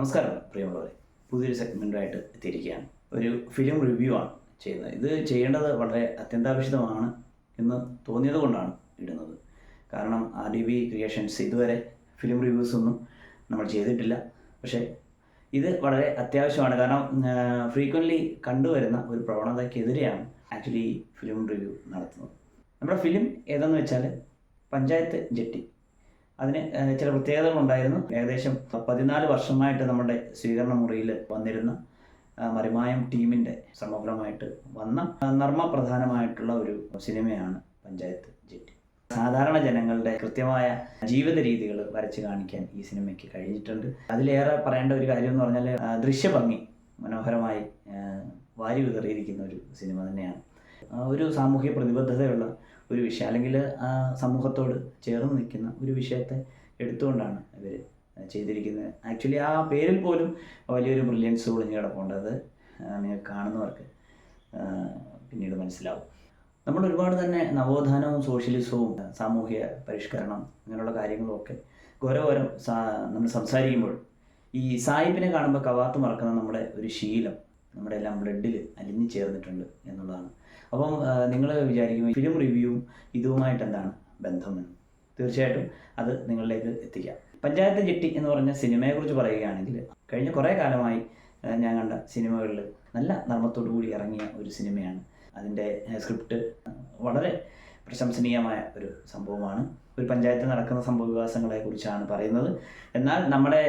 നമസ്കാരം പ്രിയമുള്ളവരെ. പുതിയൊരു സെഗ്മെന്റായിട്ട് എത്തിയിരിക്കുകയാണ്. ഒരു ഫിലിം റിവ്യൂ ആണ് ചെയ്യുന്നത്. ഇത് ചെയ്യേണ്ടത് വളരെ അത്യന്താപേക്ഷിതമാണ് എന്ന് തോന്നിയത് കൊണ്ടാണ് ഇടുന്നത്. കാരണം ആർ ഡി ബി ക്രിയേഷൻസ് ഇതുവരെ ഫിലിം റിവ്യൂസ് ഒന്നും നമ്മൾ ചെയ്തിട്ടില്ല. പക്ഷേ ഇത് വളരെ അത്യാവശ്യമാണ്. കാരണം ഫ്രീക്വന്റ്ലി കണ്ടുവരുന്ന ഒരു പ്രവണതയ്ക്കെതിരെയാണ് ആക്ച്വലി ഫിലിം റിവ്യൂ നടത്തുന്നത്. നമ്മുടെ ഫിലിം ഏതെന്ന് വെച്ചാൽ പഞ്ചായത്ത് ജെട്ടി. അതിന് ചില പ്രത്യേകതകളുണ്ടായിരുന്നു. ഏകദേശം പതിനാല് വർഷമായിട്ട് നമ്മുടെ സ്വീകരണ മുറിയിൽ വന്നിരുന്ന മറിമായം ടീമിന്റെ സമഗ്രമായിട്ട് വന്ന നർമ്മ പ്രധാനമായിട്ടുള്ള ഒരു സിനിമയാണ് പഞ്ചായത്ത് ജെറ്റി സാധാരണ ജനങ്ങളുടെ കൃത്യമായ ജീവിത രീതികൾ വരച്ച് കാണിക്കാൻ ഈ സിനിമയ്ക്ക് കഴിഞ്ഞിട്ടുണ്ട്. അതിലേറെ പറയേണ്ട ഒരു കാര്യം എന്ന് പറഞ്ഞാൽ ദൃശ്യഭംഗി മനോഹരമായി വാരി വിതറിയിരിക്കുന്ന ഒരു സിനിമ തന്നെയാണ്. ഒരു സാമൂഹ്യ പ്രതിബദ്ധതയുള്ള ഒരു വിഷയം അല്ലെങ്കിൽ ആ സമൂഹത്തോട് ചേർന്ന് നിൽക്കുന്ന ഒരു വിഷയത്തെ എടുത്തുകൊണ്ടാണ് ഇവർ ചെയ്തിരിക്കുന്നത്. ആക്ച്വലി ആ പേരിൽ പോലും വലിയൊരു ബ്രില്യൻസ് ഒളിഞ്ഞു കിടപ്പുണ്ട് അത് നിങ്ങൾ കാണുന്നവർക്ക് പിന്നീട് മനസ്സിലാവും. നമ്മൾ ഒരുപാട് തന്നെ നവോത്ഥാനവും സോഷ്യലിസവും സാമൂഹ്യ പരിഷ്കരണം അങ്ങനെയുള്ള കാര്യങ്ങളുമൊക്കെ സാ നമ്മൾ സംസാരിക്കുമ്പോൾ ഈ സായിപ്പിനെ കാണുമ്പോൾ കവാത്ത് മറക്കുന്ന നമ്മുടെ ഒരു ശീലം നമ്മുടെ എല്ലാം ബ്ലഡിൽ അലിഞ്ഞു ചേർന്നിട്ടുണ്ട് എന്നുള്ളതാണ്. അപ്പം നിങ്ങൾ വിചാരിക്കും ഫിലിം റിവ്യൂവും ഇതുമായിട്ട് എന്താണ് ബന്ധമെന്ന്. തീർച്ചയായിട്ടും അത് നിങ്ങളിലേക്ക് എത്തിക്കാം. പഞ്ചായത്ത് ജെട്ടി എന്ന് പറഞ്ഞ സിനിമയെക്കുറിച്ച് പറയുകയാണെങ്കിൽ കഴിഞ്ഞ കുറേ കാലമായി ഞാൻ കണ്ട സിനിമകളിൽ നല്ല നർമ്മത്തോടു കൂടി ഇറങ്ങിയ ഒരു സിനിമയാണ്. അതിന്റെ സ്ക്രിപ്റ്റ് വളരെ പ്രശംസനീയമായ ഒരു സംഭവമാണ്. ഒരു പഞ്ചായത്തിൽ നടക്കുന്ന സംഭവ വികാസങ്ങളെ കുറിച്ചാണ് പറയുന്നത്. എന്നാൽ നമ്മുടെ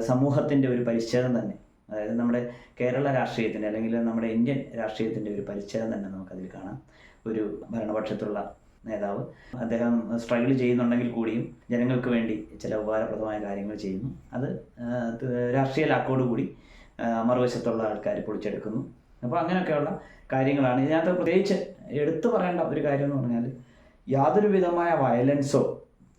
സമൂഹത്തിന്റെ ഒരു പരിച്ഛേദം തന്നെ അതായത് നമ്മുടെ കേരള രാഷ്ട്രീയത്തിന്റെ അല്ലെങ്കിൽ നമ്മുടെ ഇന്ത്യൻ രാഷ്ട്രീയത്തിന്റെ ഒരു പരിച്ഛേദം തന്നെ നമുക്കതിൽ കാണാം. ഒരു ഭരണപക്ഷത്തുള്ള നേതാവ് അദ്ദേഹം സ്ട്രഗിൾ ചെയ്യുന്നുണ്ടെങ്കിൽ കൂടിയും ജനങ്ങൾക്ക് വേണ്ടി ചില ഉപകാരപ്രദമായ കാര്യങ്ങൾ ചെയ്യുന്നു. അത് രാഷ്ട്രീയ ലാക്കോട് കൂടി ആ, മറുവശത്തുള്ള ആൾക്കാർ പൊളിച്ചെടുക്കുന്നു. അപ്പോൾ അങ്ങനെയൊക്കെയുള്ള കാര്യങ്ങളാണ്. ഇതിനകത്ത് പ്രത്യേകിച്ച് എടുത്തു പറയേണ്ട ഒരു കാര്യം എന്ന് പറഞ്ഞാൽ യാതൊരു വിധമായ വയലൻസോ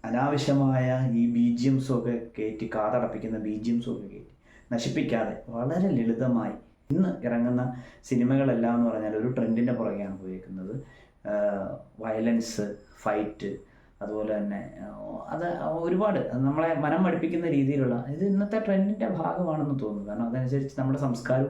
അനാവശ്യമായ ഈ ബി ജി എംസോ ഒക്കെ കയറ്റി കാതടപ്പിക്കുന്ന ബി ജി എംസോ ഒക്കെ കയറ്റി നശിപ്പിക്കാതെ വളരെ ലളിതമായി ഇന്ന് ഇറങ്ങുന്ന സിനിമകളെല്ലാം എന്ന് പറഞ്ഞാൽ ഒരു ട്രെൻഡിന്റെ പുറകെയാണ് പോയിരിക്കുന്നത് വയലൻസ് ഫൈറ്റ് അതുപോലെ തന്നെ അത് ഒരുപാട് നമ്മളെ മനം മടുപ്പിക്കുന്ന രീതിയിലുള്ള ഇത് ഇന്നത്തെ ട്രെൻഡിന്റെ ഭാഗമാണെന്ന് തോന്നുന്നു. കാരണം അതനുസരിച്ച് നമ്മുടെ സംസ്കാരം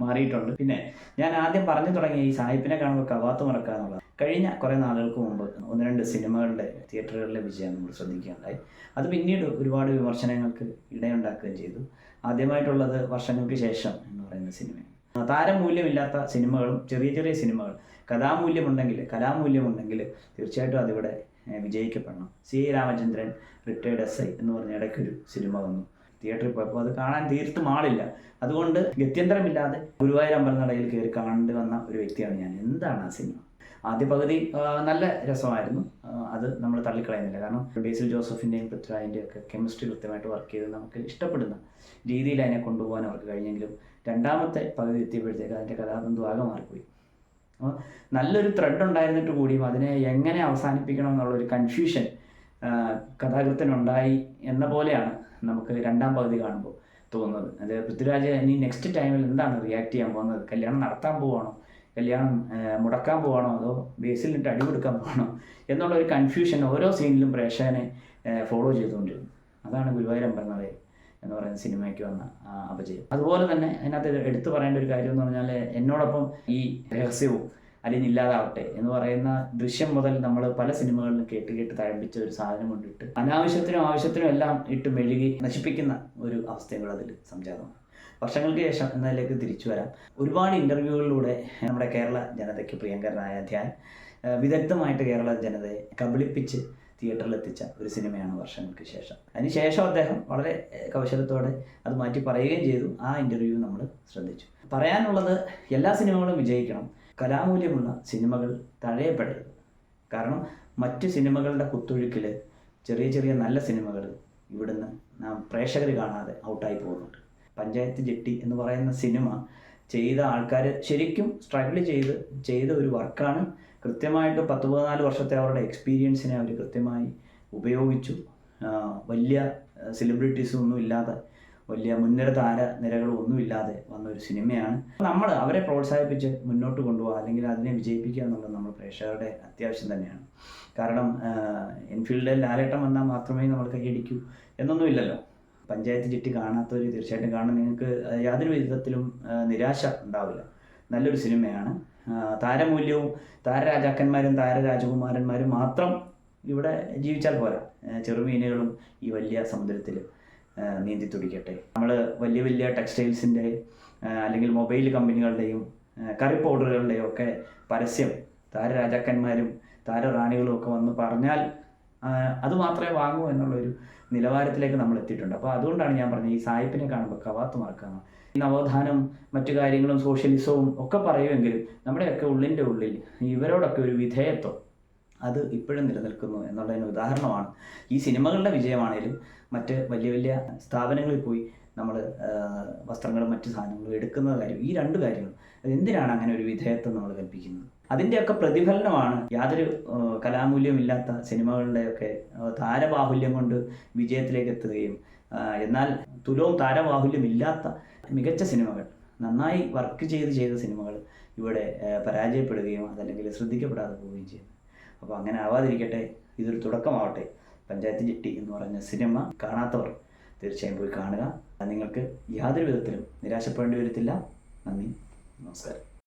മാറിയിട്ടുണ്ട്. പിന്നെ ഞാൻ ആദ്യം പറഞ്ഞു തുടങ്ങിയ ഈ സാഹിബിനെ കാണുമ്പോൾ കവാത്ത് മറക്കുക എന്നുള്ളത് കഴിഞ്ഞ കുറേ നാളുകൾക്ക് മുമ്പ് ഒന്ന് രണ്ട് സിനിമകളുടെ തിയേറ്ററുകളിലെ വിജയം നമ്മൾ ശ്രദ്ധിക്കുകയുണ്ടായി. അത് പിന്നീട് ഒരുപാട് വിമർശനങ്ങൾക്ക് ഇടയുണ്ടാക്കുകയും ചെയ്തു. ആദ്യമായിട്ടുള്ളത് വർഷങ്ങൾക്ക് ശേഷം എന്ന് പറയുന്ന സിനിമയാണ്. താരമൂല്യമില്ലാത്ത സിനിമകളും ചെറിയ ചെറിയ സിനിമകൾ കഥാമൂല്യമുണ്ടെങ്കിൽ കലാമൂല്യമുണ്ടെങ്കിൽ തീർച്ചയായിട്ടും അതിവിടെ വിജയിക്കപ്പെടണം. C. Ramachandran retired S. I. എന്ന് പറഞ്ഞ ഇടയ്ക്കൊരു സിനിമ വന്നു. തിയേറ്ററിൽ പോയപ്പോൾ അത് കാണാൻ തീർത്തും ആളില്ല. അതുകൊണ്ട് ഗത്യന്തരമില്ലാതെ ഗുരുവായൂർ അമ്പലനടയിൽ കയറി കാണേണ്ടി വന്ന ഒരു വ്യക്തിയാണ് ഞാൻ. എന്താണ് ആ സിനിമ? ആദ്യ പകുതി നല്ല രസമായിരുന്നു. അത് നമ്മൾ തള്ളിക്കളയുന്നില്ല. കാരണം ബേസിൽ ജോസഫിന്റെയും പൃഥ്വിരാജിന്റെയും ഒക്കെ കെമിസ്ട്രി കൃത്യമായിട്ട് വർക്ക് ചെയ്ത് നമുക്ക് ഇഷ്ടപ്പെടുന്ന രീതിയിൽ അതിനെ കൊണ്ടുപോകാൻ അവർക്ക് കഴിഞ്ഞെങ്കിലും രണ്ടാമത്തെ പകുതി എത്തിയപ്പോഴത്തേക്ക് അതിന്റെ കഥാതന്തു ആകെ മാറിപ്പോയി. അപ്പോൾ നല്ലൊരു ത്രെഡ് ഉണ്ടായിരുന്നിട്ട് കൂടിയും അതിനെ എങ്ങനെ അവസാനിപ്പിക്കണം എന്നുള്ളൊരു കൺഫ്യൂഷൻ കഥാകൃത്തിനുണ്ടായി എന്ന പോലെയാണ് നമുക്ക് രണ്ടാം പകുതി കാണുമ്പോൾ തോന്നുന്നത്. അത് പൃഥ്വിരാജ് ഇനി നെക്സ്റ്റ് ടൈമിൽ എന്താണ് റിയാക്ട് ചെയ്യാൻ പോകുന്നത്? കല്യാണം നടത്താൻ പോവാണോ? കല്യാണം മുടക്കാൻ പോവാണോ? അതോ ബേസിലിട്ട് അടി കൊടുക്കാൻ പോവാണോ? എന്നുള്ള ഒരു കൺഫ്യൂഷൻ ഓരോ സീനിലും പ്രേക്ഷകനെ ഫോളോ ചെയ്തുകൊണ്ടിരുന്നു. അതാണ് ഗുരുവായൂർ പറഞ്ഞത് എന്ന് പറയുന്ന സിനിമയ്ക്ക് വന്ന അപചയം അതുപോലെ തന്നെ അതിനകത്ത് എടുത്തു പറയേണ്ട ഒരു കാര്യം എന്ന് പറഞ്ഞാൽ എന്നോടൊപ്പം ഈ രഹസ്യവും അല്ലെങ്കിൽ ഇല്ലാതാവട്ടെ എന്ന് പറയുന്ന ദൃശ്യം മുതൽ നമ്മൾ പല സിനിമകളിലും കേട്ട് കേട്ട് തഴമ്പിച്ച ഒരു സാധനം കൊണ്ടിട്ട് അനാവശ്യത്തിനും ആവശ്യത്തിനും എല്ലാം ഇട്ട് മെഴുകി നശിപ്പിക്കുന്ന ഒരു അവസ്ഥയും അതിൽ സംജാതമാണ് വർഷങ്ങൾക്ക് ശേഷം എന്നതിലേക്ക് തിരിച്ചു വരാം. ഒരുപാട് ഇന്റർവ്യൂകളിലൂടെ നമ്മുടെ കേരള ജനതയ്ക്ക് പ്രിയങ്കരനായ ധ്യാൻ വിദഗ്ധമായിട്ട് കേരള ജനതയെ കബളിപ്പിച്ച് തിയേറ്ററിൽ എത്തിച്ച ഒരു സിനിമയാണ് വർഷങ്ങൾക്ക് ശേഷം. അതിനുശേഷം അദ്ദേഹം വളരെ കൗശലത്തോടെ അത് മാറ്റി പറയുകയും ചെയ്തു. ആ ഇന്റർവ്യൂ നമ്മൾ ശ്രദ്ധിച്ചു. പറയാനുള്ളത് എല്ലാ സിനിമകളും വിജയിക്കണം. കലാമൂല്യമുള്ള സിനിമകൾ തഴയപ്പെടരുത്. കാരണം മറ്റ് സിനിമകളുടെ കുത്തൊഴുക്കിൽ ചെറിയ ചെറിയ നല്ല സിനിമകൾ ഇവിടുന്ന് നാം പ്രേക്ഷകർ കാണാതെ ഔട്ടായി പോകുന്നുണ്ട്. പഞ്ചായത്ത് ജെട്ടി എന്ന് പറയുന്ന സിനിമ ചെയ്ത ആൾക്കാർ ശരിക്കും സ്ട്രഗിൾ ചെയ്ത് ചെയ്ത ഒരു വർക്കാണ്. കൃത്യമായിട്ട് പത്ത് പതിനാല് വർഷത്തെ അവരുടെ എക്സ്പീരിയൻസിനെ അവർ കൃത്യമായി ഉപയോഗിച്ചു. വലിയ സെലിബ്രിറ്റീസും ഒന്നും ഇല്ലാതെ വലിയ മുൻനിര താര നിരകളും ഒന്നുമില്ലാതെ വന്ന ഒരു സിനിമയാണ്. നമ്മൾ അവരെ പ്രോത്സാഹിപ്പിച്ച് മുന്നോട്ട് കൊണ്ടുപോകുക അല്ലെങ്കിൽ അതിനെ വിജയിപ്പിക്കുക എന്നുള്ളത് നമ്മൾ പ്രേക്ഷകരുടെ അത്യാവശ്യം തന്നെയാണ്. കാരണം എൻഫീൽഡിൽ ലാലേട്ടം വന്നാൽ മാത്രമേ നമ്മൾ കൈയടിക്കൂ എന്നൊന്നുമില്ലല്ലോ. പഞ്ചായത്ത് ചിട്ടി കാണാത്തവർ തീർച്ചയായിട്ടും കാണാൻ നിങ്ങൾക്ക് യാതൊരു വിധത്തിലും നിരാശ ഉണ്ടാവില്ല. നല്ലൊരു സിനിമയാണ്. താരമൂല്യവും താരരാജാക്കന്മാരും താരരാജകുമാരന്മാരും മാത്രം ഇവിടെ ജീവിച്ചാൽ പോരാ. ചെറുമീനുകളും ഈ വലിയ സമുദ്രത്തിൽ നീന്തി തുടിക്കട്ടെ നമ്മൾ വലിയ വലിയ ടെക്സ്റ്റൈൽസിന്റെ അല്ലെങ്കിൽ മൊബൈൽ കമ്പനികളുടെയും കറി പൗഡറുകളുടെയും ഒക്കെ പരസ്യം താരരാജാക്കന്മാരും താരറാണികളും ഒക്കെ വന്ന് പറഞ്ഞാൽ അത് മാത്രമേ വാങ്ങൂ എന്നുള്ളൊരു നിലവാരത്തിലേക്ക് നമ്മൾ എത്തിയിട്ടുണ്ട്. അപ്പോൾ അതുകൊണ്ടാണ് ഞാൻ പറഞ്ഞത് ഈ സായിപ്പിനെ കാണുമ്പോൾ കവാത്ത് മറക്കണം ഈ നവോത്ഥാനം മറ്റു കാര്യങ്ങളും സോഷ്യലിസവും ഒക്കെ പറയുമെങ്കിലും നമ്മുടെയൊക്കെ ഉള്ളിന്റെ ഉള്ളിൽ ഇവരോടൊക്കെ ഒരു വിധേയത്വം അത് ഇപ്പോഴും നിലനിൽക്കുന്നു എന്നുള്ളതിന് ഉദാഹരണമാണ്. ഈ സിനിമകളുടെ വിജയമാണേലും മറ്റ് വലിയ വലിയ സ്ഥാപനങ്ങളിൽ പോയി നമ്മൾ വസ്ത്രങ്ങളും മറ്റു സാധനങ്ങളും എടുക്കുന്ന കാര്യം ഈ രണ്ട് കാര്യങ്ങളും. എന്തിനാണ് അങ്ങനെ ഒരു വിധേയത്വം നമ്മൾ കൽപ്പിക്കുന്നത്? അതിന്റെയൊക്കെ പ്രതിഫലനമാണ് യാതൊരു കലാമൂല്യമില്ലാത്ത സിനിമകളുടെയൊക്കെ താരബാഹുല്യം കൊണ്ട് വിജയത്തിലേക്ക് എത്തുകയും എന്നാൽ തുലവും താരബാഹുല്യമില്ലാത്ത മികച്ച സിനിമകൾ നന്നായി വർക്ക് ചെയ്ത് ചെയ്ത സിനിമകൾ ഇവിടെ പരാജയപ്പെടുകയും അതല്ലെങ്കിൽ ശ്രദ്ധിക്കപ്പെടാതെ പോവുകയും ചെയ്യുന്നു. അപ്പോൾ അങ്ങനെ ആവാതിരിക്കട്ടെ ഇതൊരു തുടക്കമാവട്ടെ. പഞ്ചായത്ത് ചിട്ടി എന്ന് പറഞ്ഞ സിനിമ കാണാത്തവർ തീർച്ചയായും പോയി കാണുക. നിങ്ങൾക്ക് യാതൊരു വിധത്തിലും നിരാശപ്പെടേണ്ടി വരത്തില്ല. നന്ദി. നമസ്കാരം.